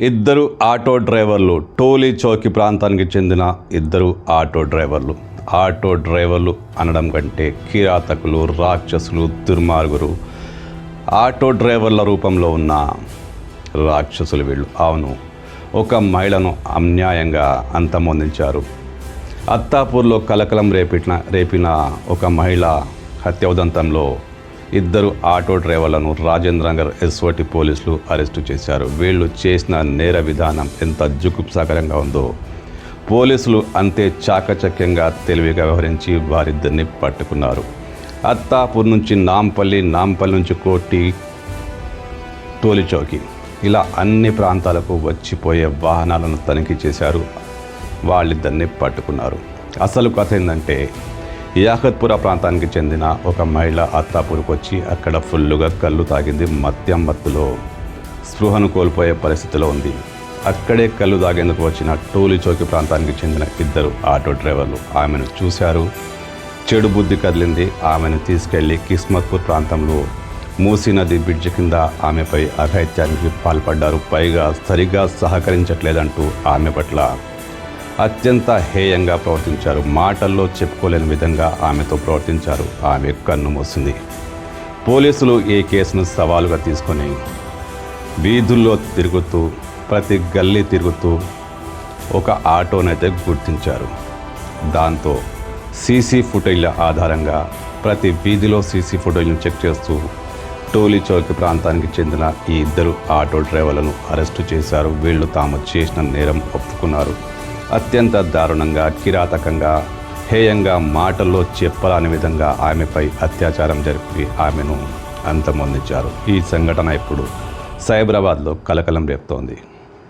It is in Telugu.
ఇద్దరు ఆటో డ్రైవర్లు టోలీ చౌకి ప్రాంతానికి చెందిన ఇద్దరు ఆటో డ్రైవర్లు. ఆటో డ్రైవర్లు అనడం కంటే కిరాతకులు రాక్షసులు దుర్మార్గులు ఆటో డ్రైవర్ల రూపంలో ఉన్న రాక్షసులు వీళ్ళు. అవును ఒక మహిళను అన్యాయంగా అంతమొందించారు. అత్తాపూర్లో కలకలం రేపిన రేపిన ఒక మహిళ హత్య ఉదంతంలో ఇద్దరు ఆటో డ్రైవర్లను రాజేంద్రనగర్ ఎస్ఓటి పోలీసులు అరెస్టు చేశారు. వీళ్ళు చేసిన నేర విధానం ఎంత జుగుప్సాకరంగా ఉందో పోలీసులు అంతే చాకచక్యంగా తెలివిగా వ్యవహరించి వారిద్దరిని పట్టుకున్నారు. అత్తాపూర్ నుంచి నాంపల్లి నాంపల్లి నుంచి కోటి టోలిచౌకి ఇలా అన్ని ప్రాంతాలకు వచ్చిపోయే వాహనాలను తనిఖీ చేశారు. వాళ్ళిద్దరిని పట్టుకున్నారు. అసలు కథ ఏంటంటే యాకత్పుర ప్రాంతానికి చెందిన ఒక మహిళ అత్తాపూర్కి వచ్చి అక్కడ ఫుల్లుగా కళ్ళు తాగింది మద్యం మత్తులో. స్పృహను కోల్పోయే పరిస్థితిలో ఉంది. అక్కడే కళ్ళు తాగేందుకు వచ్చిన టోలీ ప్రాంతానికి చెందిన ఇద్దరు ఆటో డ్రైవర్లు ఆమెను చూశారు. చెడు బుద్ధి కదిలింది. ఆమెను తీసుకెళ్ళి కిస్మత్పూర్ ప్రాంతంలో మూసీ నది బ్రిడ్జ్ కింద ఆమెపై అఘాయిత్యానికి పాల్పడ్డారు. పైగా సరిగా సహకరించట్లేదంటూ ఆమె పట్ల అత్యంత హేయంగా ప్రవర్తించారు. మాటల్లో చెప్పుకోలేని విధంగా ఆమెతో ప్రవర్తించారు. ఆమె కన్ను మూసింది. పోలీసులు ఈ కేసును సవాలుగా తీసుకొని వీధుల్లో తిరుగుతూ ప్రతి గల్లీ తిరుగుతూ ఒక ఆటోనైతే గుర్తించారు. దాంతో సీసీ ఫుటేజ్ల ఆధారంగా ప్రతి వీధిలో సీసీ ఫుటేజ్ను చెక్ చేస్తూ టోలీ చౌక్ ప్రాంతానికి చెందిన ఈ ఇద్దరు ఆటో డ్రైవర్లను అరెస్టు చేశారు. వీళ్ళు తాము చేసిన నేరం ఒప్పుకున్నారు. అత్యంత దారుణంగా కిరాతకంగా హేయంగా మాటల్లో చెప్పరాని విధంగా ఆమెపై అత్యాచారం జరిపి ఆమెను అంతమొందించారు. ఈ సంఘటన ఇప్పుడు సైబరాబాద్లో కలకలం రేపుతోంది.